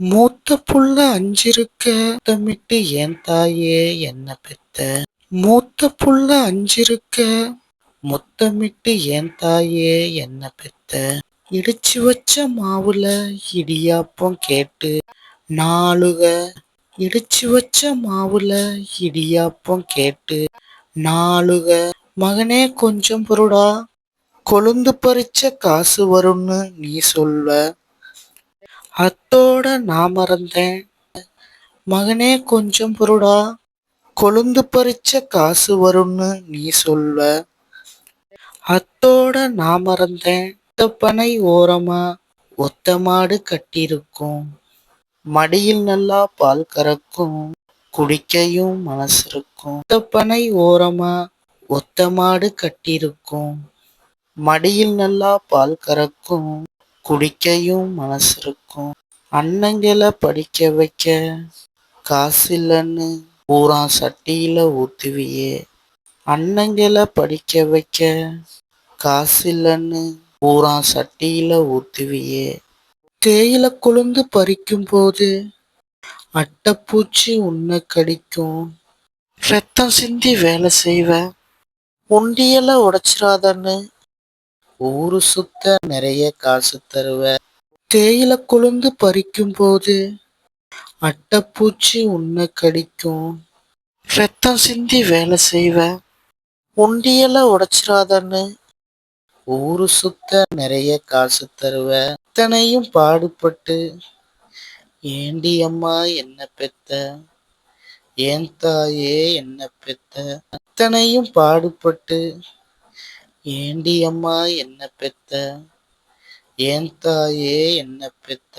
மூத்த புள்ள அஞ்சிருக்க தமிட்டு என் தாயே என்ன பெத்த? மூத்த புள்ள அஞ்சிருக்க முத்தமிட்டு என் தாயே என்ன பெத்த? இடிச்சு வச்ச மாவுல இடியாப்பம் கேட்டு நாளுக இடிச்சு வச்ச மாவுல இடியாப்பம் கேட்டு நாளுக மகனே கொஞ்சம் பொருடா. கொழுந்து பறிச்ச காசு வரும்னு நீ சொல்வ. அத்தோட நான் மறந்தேன். மகனே கொஞ்சம் பொருடா. கொழுந்து பறிச்ச காசு வரும்னு நீ சொல்வ அத்தோட நான் மறந்தேன். பனை ஓரமா ஒத்த மாடு கட்டியிருக்கும். மடியில் நல்லா பால் கறக்கும். குடிக்கையும் மனசு இருக்கும் பனை ஓரமா ஒத்த மாடு கட்டியிருக்கும். மடியில் நல்லா பால் கறக்கும். குடிக்கையும் மனசு இருக்கும் அண்ணங்களை படிக்க வைக்க காசு இல்லைன்னு பூரா சட்டியில ஊத்துவியே. அண்ணங்களை படிக்க வைக்க காசு இல்லைன்னு பூரா சட்டியில ஊத்துவியே. தேயில கொழுந்து பறிக்கும் போது அட்டைப்பூச்சி உன்னை கடிக்கும். ரத்தம் சிந்தி வேலை செய்வ. உண்டியெல்லாம் உடைச்சிடாதன்னு ஊரு சுத்த நிறைய காசு தருவ. தேயில கொழுந்து பறிக்கும் போது அட்டைப்பூச்சி உன்னை கடிக்கும். ரத்தம் சிந்தி வேலை செய்வ. உண்டியல உடைச்சிடாதன்னு ஊரு சுத்த நிறைய காசு தருவ. இத்தனையும் பாடுபட்டு ஏண்டி அம்மா என்ன பெத்த? ஏன் தாயே என்ன பெத்த? அத்தனையும் பாடுபட்டு ஏண்டி அம்மா என்ன பெத்த? ஏன் தாயே என்ன பெத்த?